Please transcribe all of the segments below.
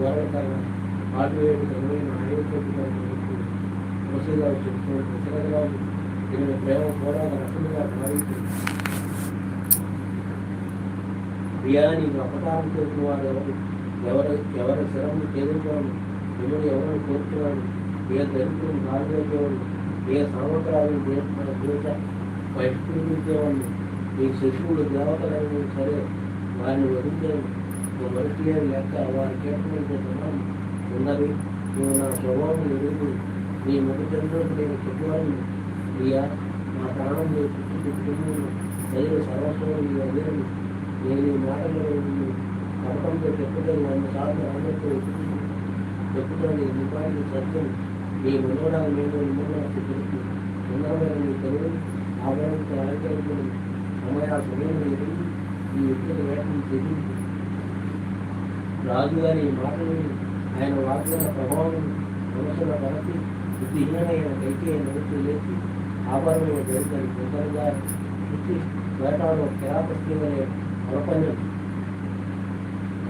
గోరవకాయ ఆటవేడు తెలివైన చెప్పుకోవడం వసతిగా చెప్తున్న దీని ప్రేమ పోరాట రక్షణగా భావించింది ప్రియాని అపకారం చేసిన వారు ఎవరు? ఎవరు ఎవరి శరము చేదుకోవడం ఎవరు ఎవరు కోరుతున్నాడు ఏ దరిద్రం కాల్చేవాడు ఏ సంవత్సరాలు మన దోష బహిష్కరించేవాడిని మీ శత్రువులు దేవతలైన సరే వారిని వదిలించడం మొదటి లెక్క వారి కేటటువంటి సమానం ఉన్నది. నువ్వు నా స్వభావం ఎదుగు. నీ ముఖ చంద్రుడు నేను చెప్పాలని ప్రియా. నా ప్రాణం నేను చుట్టూ పెట్టుకున్నాను ప్రజలు సర్వస్వం నీ అదేమి నేను ఈ మాటలు కపటంతో చెప్పుకొని వంద సార్లు అందరితో చెప్పుకొని రూపాయలు సత్యం నీ మనోరాలు నేను నిమ్మడానికి తెలుసు. ఉన్నామని నీ తెలుగు ఆభరణంతో అలంకరించడం సమయ సమయం ఎదురు ఈ వ్యక్తుల వేటను తెలియదు రాజుగారి ఈ మాటలు ఆయన వాగ్దాన ప్రభావం మనుషుల కలిసి బుద్ధిహీనమైన కైకే నడుపు లేచి ఆభరణంలో జరుగుతాయి సుందరంగా చూసి వేటాడు కిరాపస్తి అనే ప్రపంచం.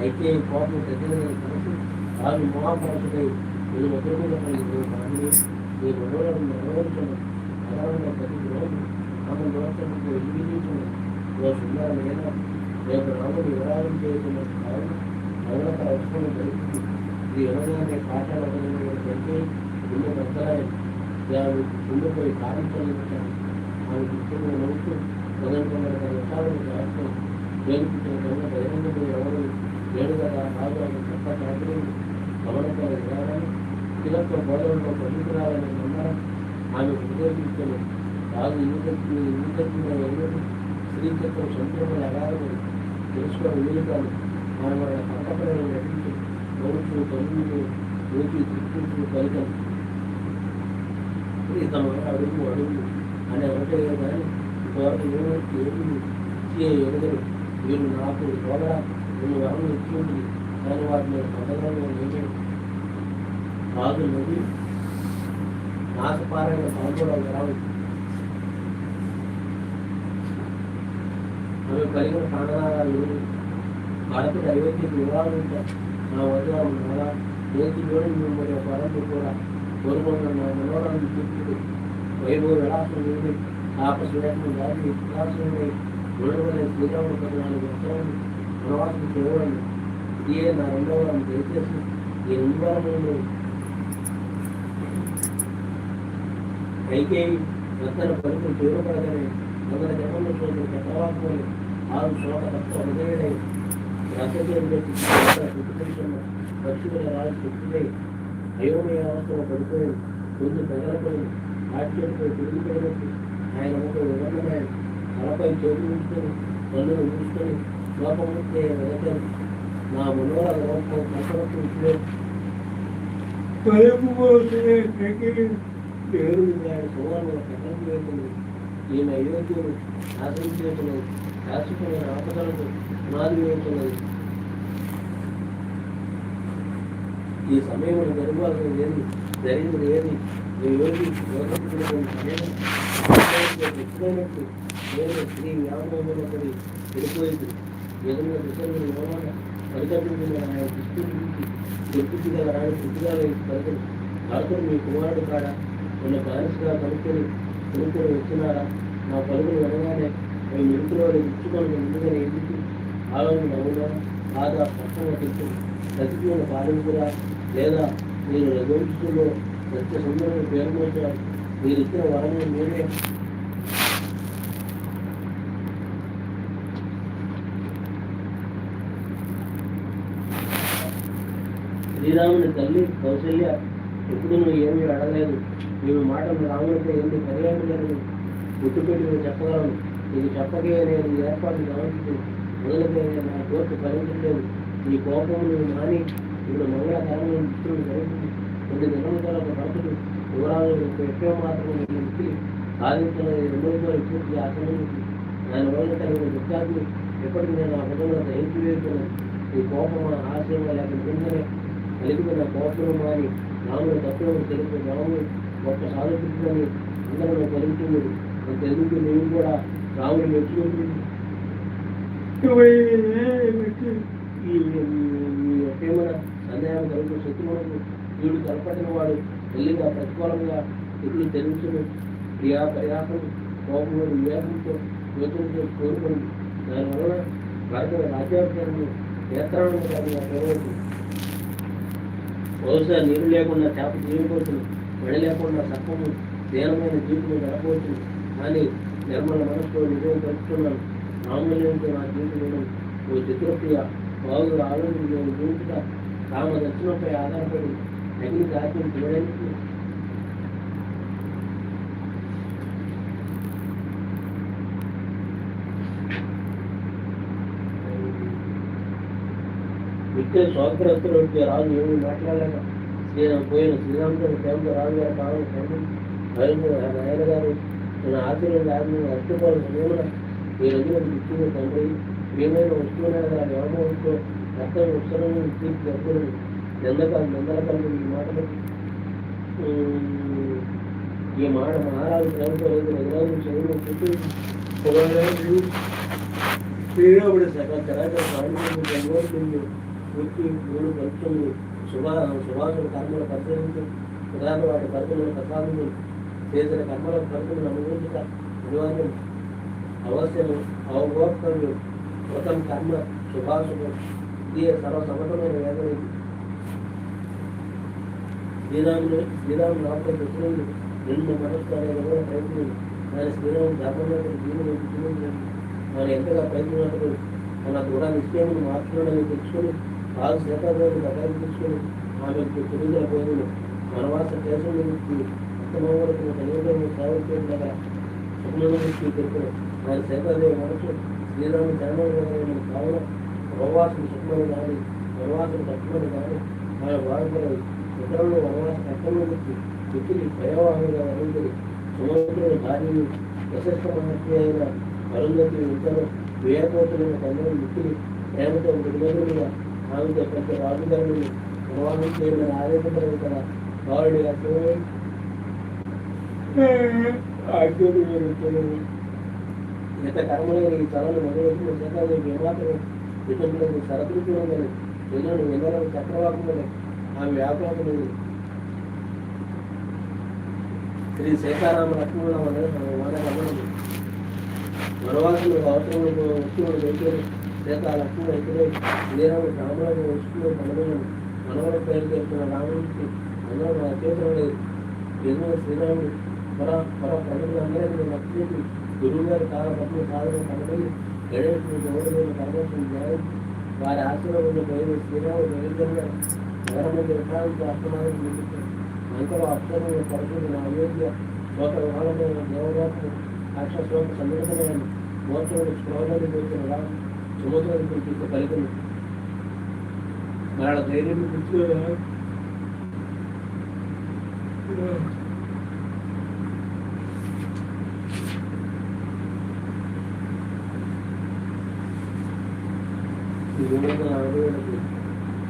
అయితే కోపం పెద్దదని కలిసి రాజు మహాపరచుడై నేను ఎదుర్కొన్నపై కానీ నీ మనోరం నెరవేర్చను సాధారణంగా ప్రతి రోజు ఆమె దోషంతో ఎదిగించను ఓ సుందరమైన రేపు రాముడు వివరాలు చేస్తున్న కారణం అవసరం జరుగుతుంది ఇది ఎవరైనా పాఠాలు కంటే గుండె పెద్దరాయి ఆమె గుండెపోయి కారం చల్లించాను ఆమె దృష్టిలో నవ్వుతూ మొదలుకొన్న విషయాలను రాష్ట్రం వేడుకుంటే కన్నా ఎవరు లేడు కదా తప్ప చాకరీ గమనించాలి విధానాన్ని కిలత్వ బోధనలో పండితురాలని నమ్మడం ఆమె ఉపదేశించను రాజు ఇంటి ఇంటి ఎవరు? స్త్రీత్వం సంపూర్ణ తెలుసుకోవడం వీలు కాదు మన మన నటించి నవ్వుతూ తల్లి తృప్తించు ఫలితం ఇతను అడుగు అడుగు అని ఒకటే కానీ ఇంతవరకు ఏమి ఇచ్చే ఎదురు వీళ్ళు నాకు తోడరా రెండు వరం ఇచ్చి ఉంది కానీ వాటిని పొందడంలో రాజు నది. నాశపారైన సంవత్సరాలు రావు అవి కలిగిన ప్రాణాలు ఆడపిల్ల అయోధ్యకు వివరాలు ఉంటాయి నా వద్ద ఉన్నారా నేతి కూడా మిమ్మల్ని పరంతో కూడా కోరుకుంటున్న నా మనోరాన్ని చెప్తుంది వైభవ విలాసం నుండి ఆపశ్వేతం దాటి విలాసంలో గొడవలే శ్రీరాముడు పది నాలుగు వర్షాలను వనవాసం చేయడం ఇదే నా రెండవ వారం దయచేసి ఈ రెండు వారములను కైకేయి రత్తన పలుకులు చేరుపడగానే మొదటి జన్మలో చూసిన చక్రవాకులు ఆరు శోక తప్ప హృదయుడై అయోమయ అవస్థలో పడిపోయి ముందు ప్రజలపై ఆశ్చర్యపై తిరిగిపోయినట్టు ఆయన ఒక వివరణమైన తలపై చేతులు ఉంచుకొని కన్నులు మూసుకొని లోపముస్తే వెదకని నా లోపం కసరత్తు పలుపు పోసే కకిలి పేరు ఆయన సువర్ణ కథలు వేస్తుంది ఈయన అయోధ్యను ఆశ్రయించినట్టున్నది శాశ్వతమైన ఆపదలకు పునాది వేస్తున్నది ఈ సమయంలో జరగాల్సింది ఏది? జరిగింది ఏది? ఈ యోగి యోగపుడినటువంటి ఎప్పుడైనట్టు నేను శ్రీ వ్యామోహంలో వెళ్ళిపోయింది. ఎదురుగా విషయంలో యోగాన పరిగెత్తుకున్న ఆయన దృష్టి గురించి గుర్తించి గల రాని పుట్టుగా పలుకులు భరతుడు మీ కుమారుడు కాడ? ఉన్న బానిసగా కనుక్కొని కొనుక్కొని వచ్చినారా? నా పలుకులు వినగానే మీ మిడుకులో ఇచ్చుకొని ముందుగా ఎందుకు? ఆలోచన అవునా బాగా పక్కన తెలుసు ప్రతికూల పాలించురా లేదా మీరు రఘువంశంలో ప్రతి సుందరుని పేర్కొంటారు మీరు ఇచ్చిన వరము మీరే శ్రీరాముని తల్లి కౌశల్య ఎప్పుడు నువ్వు ఏమీ అడగలేదు. నేను మాటలు రాముడితో ఎన్ని పర్యాయం లేదు గుర్తుపెట్టి నేను చెప్పగలను. నీకు చెప్పకే నేను ఏర్పాటు గమనించి. మొదలుగా నా కోర్టు భరించలేదు నీ కోపం నువ్వు మాని ఇప్పుడు మంగళకరమైన మిత్రుడు ధరించి కొన్ని దినముల తర్వాత భరతుడు వివరాలు ఎక్కువ మాత్రమే నేను ఇచ్చి సాధించినది రెండవ పూర్తి ఆక్రమించి దాని వల్ల కలిగిన దుఃఖాన్ని ఎప్పటికీ నేను ఆ విధంగా దహించి వేస్తున్నాను ఈ కోపం ఆశయంగా లేక నిజంగానే కలిగిన కోపం మాని రాముడు తప్పులను తెలుపు రాము గొప్ప సాధించుకుని అందరూ కలిగించింది తెలుగు నేను కూడా రాముడు మెచ్చుకుంటుంది ఈ ఈ- ఈ కలుగు శత్రువులకు వీడు తలపట్టిన వాడు వెళ్ళిగా ప్రతికూలంగా ఎదురు తెలుసును క్రియా ప్రయాసం కోపంలో వివేకంతో యోచనతో కోరుకుని దానివల్ల భారత రాజ్యాంగాన్ని నేత్రాలను కానీ బహుశా నీరు లేకుండా చేప జీవిపోతుంది మడి లేకుండా సర్పము దీనమైన జీవితం గడపవచ్చు కానీ నిర్మల మనసులో నిజం కలుపుతున్నాను మామూలు నా జీవితంలో ఓ చిత్రప్రియ బాగు ఆలోచన నేను జీవిత కామ దక్షిణపై ఆధారపడి అగ్ని రాజ్యం చూడడానికి నిత్య స్వాగ్రస్తులు వచ్చే రాజు ఏమి మాట్లాడలేక శ్రీరామ్ పోయిన శ్రీరాముడు ప్రేమతో రాజు గారు కాలం తండ్రి భయంతో ఆయన గారు తన ఆశీర్వాద ఆత్మ అర్థపాలు సమయంలో ఈ ఇచ్చిన తండ్రి ఏమైనా వస్తువులైన వ్యవహారంతో అర్థం ఉత్సవం తీర్చి జరుగుతుంది నిందక నిందల కలిగి ఈ మాటలు. ఈ మాట మహారాజు ప్రేమతో లేదు నిజరాజు చదువు చుట్టూ శ్రీరాముడు సకల చరాచర ప్రాణులకు జన్మోత్సవం మూడు శుభా శుభాసుల కర్మల పరిశీలించి ప్రధాన వాటి పరిధులను ప్రసాదము చేసిన కర్మల పరిధులను అనుభవించక అనివార్యం అవశ్యము అవబోధనలు కృతం కర్మ శుభాశుభం ఇది సర్వసమతమైన వేదన శ్రీరాముడు శ్రీరాముడు నాపై ప్రశ్నలు రెండు మనస్సు అనే విధంగా ప్రయత్నం. ఆయన శ్రీరాముడు ధర్మంలో జీవులు జీవించలేదు మన ఎంతగా ప్రయత్నించినప్పుడు మన దృఢ నిశ్చయమును మార్చుకోవడానికి తెచ్చుకొని ఆరు శతాబ్దాలు దగ్గర తీసుకొని ఆమెకు తెలుగుల పోయిన వనవాస దేశం నుంచి అత్తమవరకు కనీసం సేవ చేయడం దగ్గర సుఖమైన నుంచి ఆయన చైతన్యం మనసు శ్రీరాముడు ధర్మం కావున వనవాసం సుఖమని కానీ వనవాసం కష్టమని కానీ ఆయన వాడుకోలేదు ఇతరులు వనవాస కష్టంలో గుర్తి వ్యక్తిని భయవాహంగా అరుంధతి సముద్రుడు భార్యలు ప్రశస్త మహర్షి అయిన అరుంధతి ఇద్దరు వేయకోతులైన తండ్రి వ్యక్తిని ప్రేమతో విడుదలగా ఆమెతో ప్రతి రాజుగారిని వివాహం చేయమని ఆదేశపడదు కదా వాడి ఇంత కర్మలో ఈ తలను మొదలెట్టిన శతాబ్దం ఏమాత్రం ఇతరులకు సరతృప్తి ఉందని ఎదురు ఎన్నో చక్రవాకుందని ఆమె వ్యాపారం శ్రీ సీతారామ లక్ష్మణ వానరమణం వనవాసులు అవసరములకు వస్తువులు దొరికారు సీత లక్ష్మణ ఇద్దరు శ్రీరాముడు రాములకు వస్తువులు కనుగొని మనవర పేరు చేస్తున్న రాముడికి అందరూ అత్యంతరం లేదు ఎన్నో శ్రీరాముడు? పర పర ప్రజలందరికీ నచ్చేసి గురువు గారి కాల పట్ల సాధన కనుగొని గణేష్ గౌరవ పరమేశ్వరుని జ్ఞానం వారి ఆశీర్వాదంలో పోయిన శ్రీరాముడు వైద్యంగా నగరమంది విధానం అర్థమానికి నిలుస్తారు అంతలో అక్షరమైన పరిశుద్ధి నా అయోధ్య లోక విధానమైన దేవరాత్రి అక్ష శ్లోక సన్నిహితమైన మోసముడు స్క్రోలని పోతున్న రా సముద్రం గురించి కలిగిన వాళ్ళ ధైర్యం గురించి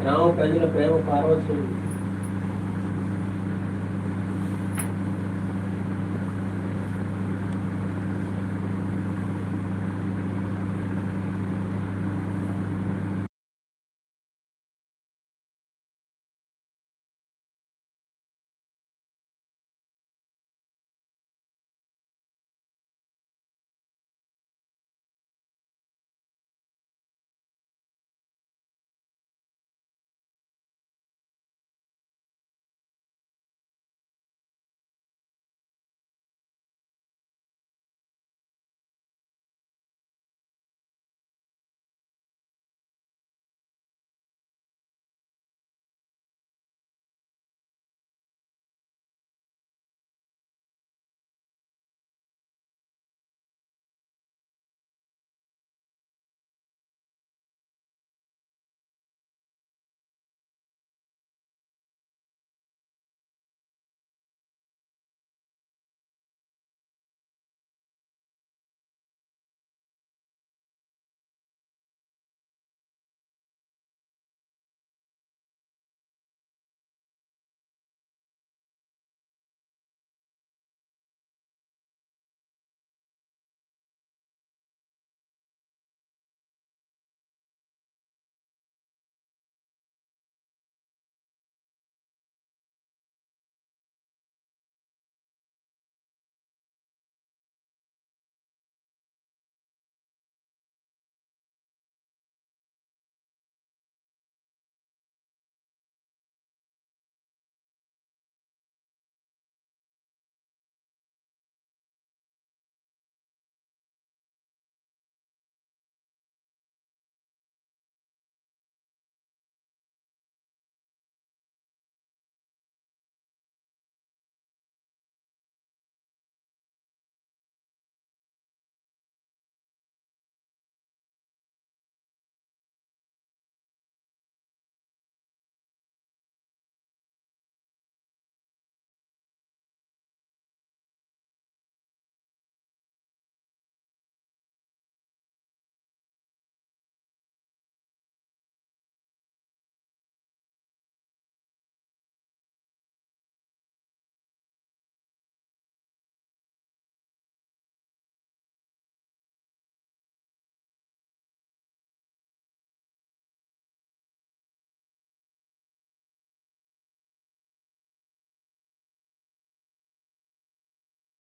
రామ ప్రజల ప్రేమ పార్వత్యం